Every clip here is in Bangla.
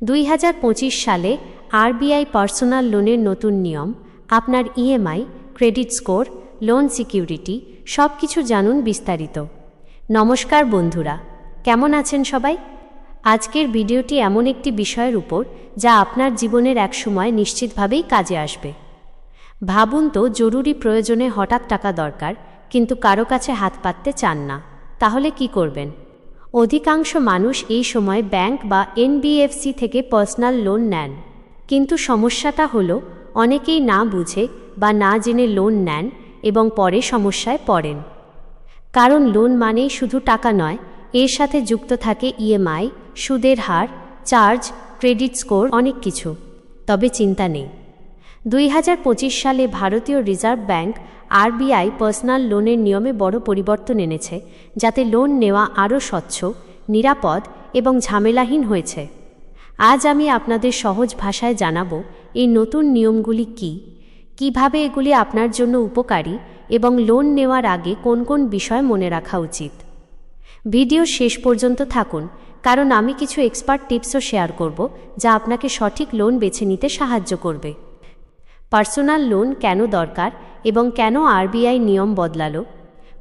দুই হাজার পঁচিশ সালে আরবিআই পার্সোনাল লোনের নতুন নিয়ম, আপনার EMI credit score, loan security সব কিছু জানুন বিস্তারিত। নমস্কার বন্ধুরা, কেমন আছেন সবাই? আজকের ভিডিওটি এমন একটি বিষয়ের উপর যা আপনার জীবনের এক সময় নিশ্চিতভাবেই কাজে আসবে। ভাবুন তো, জরুরি প্রয়োজনে হঠাৎ টাকা দরকার, কিন্তু কারও কাছে হাত পাততে চান না, তাহলে কি করবেন? অধিকাংশ মানুষ এই সময় ব্যাংক বা এনবিএফসি থেকে পার্সোনাল লোন নেন। কিন্তু সমস্যাটা হলো, অনেকেই না বুঝে বা না জেনে লোন নেন এবং পরে সমস্যায় পড়েন। কারণ লোন মানেই শুধু টাকা নয়, এর সাথে যুক্ত থাকে ইএমআই, সুদের হার, চার্জ, ক্রেডিট স্কোর, অনেক কিছু। তবে চিন্তা নেই। দুই হাজার পঁচিশ সালে ভারতীয় রিজার্ভ ব্যাংক আরবিআই পার্সোনাল লোনের নিয়মে বড় পরিবর্তন এনেছে, যাতে লোন নেওয়া আরও স্বচ্ছ, নিরাপদ এবং ঝামেলাহীন হয়েছে। আজ আমি আপনাদের সহজ ভাষায় জানাব, এই নতুন নিয়মগুলি কি? কীভাবে এগুলি আপনার জন্য উপকারী এবং লোন নেওয়ার আগে কোন কোন বিষয় মনে রাখা উচিত? ভিডিও শেষ পর্যন্ত থাকুন, কারণ আমি কিছু এক্সপার্ট টিপসও শেয়ার করব, যা আপনাকে সঠিক লোন বেছে নিতে সাহায্য করবে। পার্সোনাল লোন কেন দরকার এবং কেন আরবিআই নিয়ম বদলালো?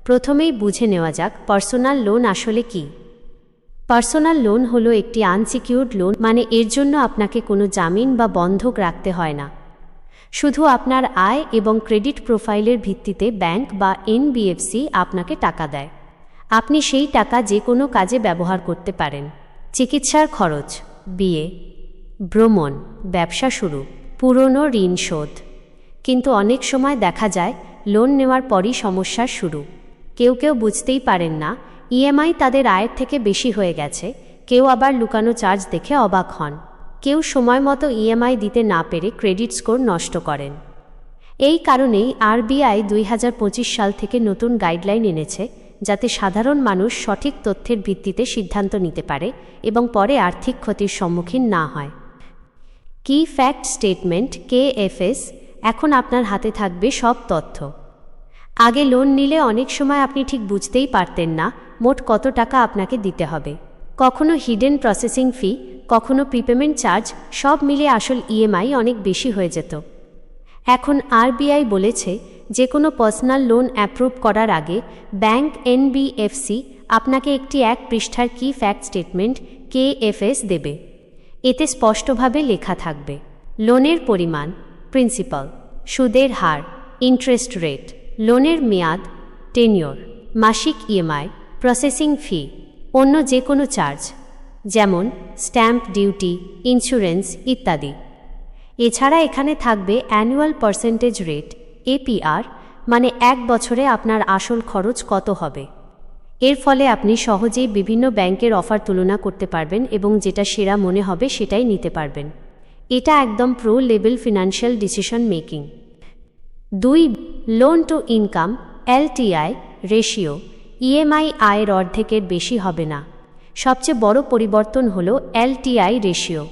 প্রথমেই বুঝে নেওয়া যাক, পার্সোনাল লোন আসলে কি? পার্সোনাল লোন হলো একটি আনসিকিউর্ড লোন মানে এর জন্য আপনাকে কোনো জামিন বা বন্ধক রাখতে হয় না। শুধু আপনার আয় এবং ক্রেডিট প্রোফাইলের ভিত্তিতে ব্যাংক বা এনবিএফসি আপনাকে টাকা দেয়। আপনি সেই টাকা যে কোনো কাজে ব্যবহার করতে পারেন। চিকিৎসার খরচ, বিয়ে, ভ্রমণ, ব্যবসা শুরু, পুরনো ঋণ শোধ। কিন্তু অনেক সময় দেখা যায়, লোন নেওয়ার পরই সমস্যার শুরু। কেউ কেউ বুঝতেই পারেন না, ইএমআই তাদের আয়ের থেকে বেশি হয়ে গেছে, কেউ আবার লুকানো চার্জ দেখে অবাক হন। কেউ সময় মতো ইএমআই দিতে না পেরে ক্রেডিট স্কোর নষ্ট করেন। এই কারণেই আরবিআই দুই হাজার পঁচিশ সাল থেকে নতুন গাইডলাইন এনেছে, যাতে সাধারণ মানুষ সঠিক তথ্যের ভিত্তিতে সিদ্ধান্ত নিতে পারে এবং পরে আর্থিক ক্ষতির সম্মুখীন না হয়। কি ফ্যাক্ট স্টেটমেন্ট কেএফএস এখন আপনার হাতে থাকবে সব তথ্য। আগে লোন নিলে অনেক সময় আপনি ঠিক বুঝতেই পারতেন না মোট কত টাকা আপনাকে দিতে হবে। কখনো হিডেন প্রসেসিং ফি কখনো প্রিপেমেন্ট চার্জ সব মিলে আসল ইএমআই অনেক বেশি হয়ে যেত। এখন আরবিআই বলেছে যে কোনো পার্সোনাল লোন অ্যাপ্রুভ করার আগে ব্যাংক এনবিএফসি আপনাকে একটি এক পৃষ্ঠার কি ফ্যাক্ট স্টেটমেন্ট কেএফএস দেবে। এতে স্পষ্টভাবে লেখা থাকবে। লোনের পরিমাণ প্রিন্সিপাল সুদের হার ইন্টারেস্ট রেট লোনের মেয়াদ টেনিওর মাসিক ইএমআই প্রসেসিং ফি অন্য যে কোনো চার্জ যেমন স্ট্যাম্প ডিউটি ইন্স্যুরেন্স ইত্যাদি। এছাড়া এখানে থাকবে অ্যানুয়াল পার্সেন্টেজ রেট এপিআর মানে এক বছরে আপনার আসল খরচ কত হবে। এর ফলে আপনি সহজেই বিভিন্ন ব্যাংকের অফার তুলনা করতে পারবেন এবং যেটা সেরা মনে হবে সেটাই নিতে পারবেন। এটা একদম pro level financial decision making দুই loan to income LTI ratio EMI আয়ের অর্ধেকের বেশি হবে না। সবচেয়ে বড় পরিবর্তন হল এলটিআই রেশিও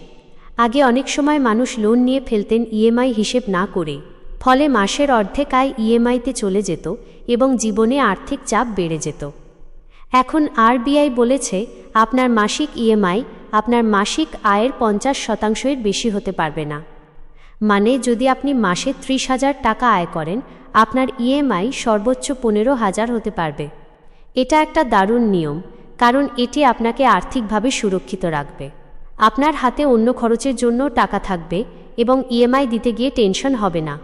আগে অনেক সময় মানুষ লোন নিয়ে ফেলতেন ইএমআই হিসেব না করে। ফলে মাসের অর্ধেক আয় ইএমআইতে চলে যেত এবং জীবনে আর্থিক চাপ বেড়ে যেত। এখন আরবিআই বলেছে, আপনার মাসিক ইএমআই আপনার মাসিক আয়ের পঞ্চাশ শতাংশের বেশি হতে পারবে না। মানে যদি আপনি মাসে ত্রিশ হাজার টাকা আয় করেন, আপনার ইএমআই সর্বোচ্চ পনেরো হাজার হতে পারবে। এটা একটা দারুণ নিয়ম, কারণ এটি আপনাকে আর্থিকভাবে সুরক্ষিত রাখবে। আপনার হাতে অন্য খরচের জন্য টাকা থাকবে এবং ইএমআই দিতে গিয়ে টেনশন হবে না।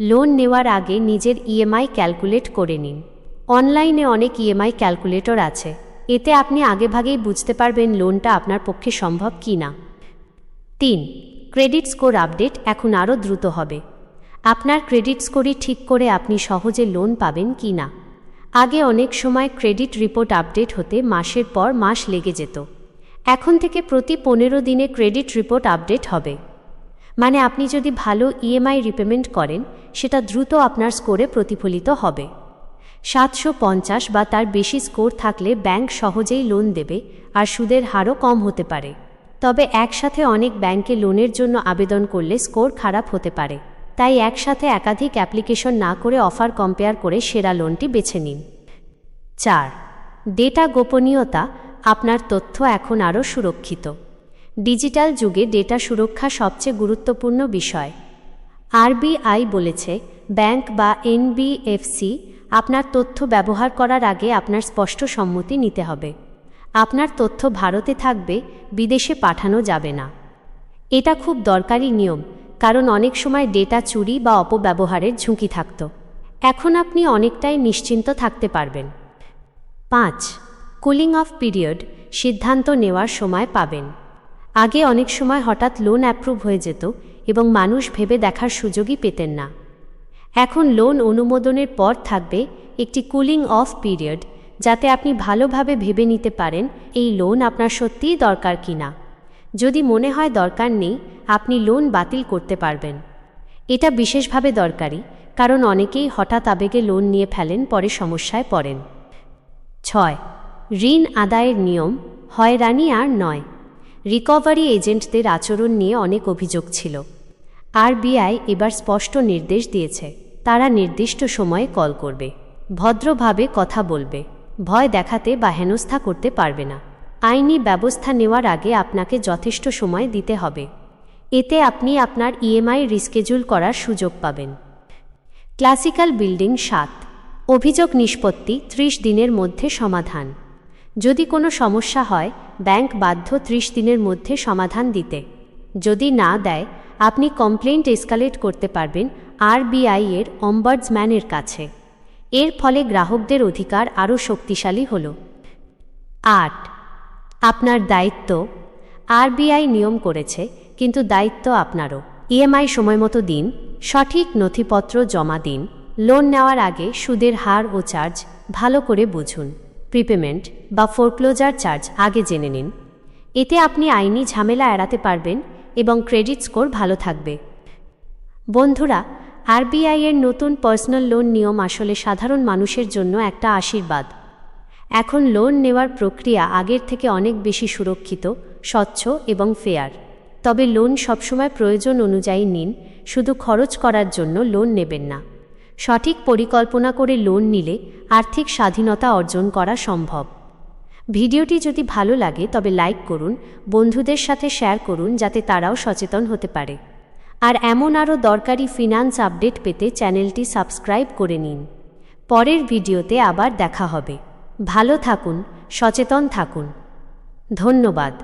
লোন নেওয়ার আগে নিজের ইএমআই ক্যালকুলেট করে নিন। অনলাইনে অনেক ইএমআই ক্যালকুলেটর আছে। এতে আপনি আগেভাগেই বুঝতে পারবেন লোনটা আপনার পক্ষে সম্ভব কি না। তিন ক্রেডিট স্কোর আপডেট এখন আরও দ্রুত হবে। আপনার ক্রেডিট স্কোরই ঠিক করে আপনি সহজে লোন পাবেন কি না। আগে অনেক সময় ক্রেডিট রিপোর্ট আপডেট হতে মাসের পর মাস লেগে যেত। এখন থেকে প্রতি পনেরো দিনে ক্রেডিট রিপোর্ট আপডেট হবে। মানে আপনি যদি ভালো ইএমআই রিপেমেন্ট করেন, সেটা দ্রুত আপনার স্কোরে প্রতিফলিত হবে। সাতশো পঞ্চাশ বা তার বেশি স্কোর থাকলে ব্যাংক সহজেই লোন দেবে আর সুদের হারও কম হতে পারে। তবে একসাথে অনেক ব্যাংকে লোনের জন্য আবেদন করলে স্কোর খারাপ হতে পারে। তাই একসাথে একাধিক অ্যাপ্লিকেশন না করে অফার কম্পেয়ার করে সেরা লোনটি বেছে নিন। চার, ডেটা গোপনীয়তা, আপনার তথ্য এখন আরও সুরক্ষিত। ডিজিটাল যুগে ডেটা সুরক্ষা সবচেয়ে গুরুত্বপূর্ণ বিষয়। আরবিআই বলেছে, ব্যাংক বা এনবিএফসি আপনার তথ্য ব্যবহার করার আগে আপনার স্পষ্ট সম্মতি নিতে হবে। আপনার তথ্য ভারতে থাকবে, বিদেশে পাঠানো যাবে না। এটা খুব দরকারি নিয়ম, কারণ অনেক সময় ডেটা চুরি বা অপব্যবহারের ঝুঁকি থাকত। এখন আপনি অনেকটাই নিশ্চিন্ত থাকতে পারবেন। পাঁচ, কুলিং অফ পিরিয়ড, সিদ্ধান্ত নেওয়ার সময় পাবেন। আগে অনেক সময় হঠাৎ লোন অ্যাপ্রুভ হয়ে যেত এবং মানুষ ভেবে দেখার সুযোগই পেতেন না। এখন লোন অনুমোদনের পর থাকবে একটি কুলিং অফ পিরিয়ড যাতে আপনি ভালোভাবে ভেবে নিতে পারেন এই লোন আপনার সত্যিই দরকার কি না যদি মনে হয় দরকার নেই, আপনি লোন বাতিল করতে পারবেন। এটা বিশেষভাবে দরকারি, কারণ অনেকেই হঠাৎ আবেগে লোন নিয়ে ফেলেন, পরে সমস্যায় পড়েন। ছয়, ঋণ আদায়ের নিয়ম হয়রানি আর নয়। রিকভারি এজেন্টদের আচরণ নিয়ে অনেক অভিযোগ ছিল। আরবিআই এবার স্পষ্ট নির্দেশ দিয়েছে। তারা নির্দিষ্ট সময়ে কল করবে। ভদ্রভাবে কথা বলবে। ভয় দেখাতে বা হেনস্থা করতে পারবে না। আইনি ব্যবস্থা নেওয়ার আগে আপনাকে যথেষ্ট সময় দিতে হবে। এতে আপনি আপনার ইএমআই রিস্কেজুল করার সুযোগ পাবেন। ক্লাসিক্যাল বিল্ডিং সাত। অভিযোগ নিষ্পত্তি ত্রিশ দিনের মধ্যে সমাধান। যদি কোনো সমস্যা হয়, ব্যাংক বাধ্য ত্রিশ দিনের মধ্যে সমাধান দিতে। যদি না দেয় আপনি কমপ্লেন্ট এসকালেট করতে পারবেন আরবিআই এর অম্বার্ডসম্যানের কাছে। এর ফলে গ্রাহকদের অধিকার আরও শক্তিশালী হল। আট, আপনার দায়িত্ব। আরবিআই নিয়ম করেছে, কিন্তু দায়িত্ব আপনারও। ইএমআই সময়মতো দিন, সঠিক নথিপত্র জমা দিন লোন নেওয়ার আগে সুদের হার ও চার্জ ভালো করে বুঝুন। প্রিপেমেন্ট বা ফোরক্লোজার চার্জ আগে জেনে নিন। এতে আপনি আইনি ঝামেলা এড়াতে পারবেন এবং ক্রেডিট স্কোর ভালো থাকবে। বন্ধুরা, আরবিআই এর নতুন পার্সোনাল লোন নিয়ম আসলে সাধারণ মানুষের জন্য একটা আশীর্বাদ। এখন লোন নেওয়ার প্রক্রিয়া আগের থেকে অনেক বেশি সুরক্ষিত, স্বচ্ছ এবং ফেয়ার। তবে লোন সবসময় প্রয়োজন অনুযায়ী নিন, শুধু খরচ করার জন্য লোন নেবেন না। সঠিক পরিকল্পনা করে লোন নিলে আর্থিক স্বাধীনতা অর্জন করা সম্ভব। ভিডিওটি যদি ভালো লাগে তবে লাইক করুন, বন্ধুদের সাথে শেয়ার করুন যাতে তারাও সচেতন হতে পারে। আর এমন আরও দরকারি ফিনান্স আপডেট পেতে চ্যানেলটি সাবস্ক্রাইব করে নিন। পরের ভিডিওতে আবার দেখা হবে। ভালো থাকুন, সচেতন থাকুন। ধন্যবাদ।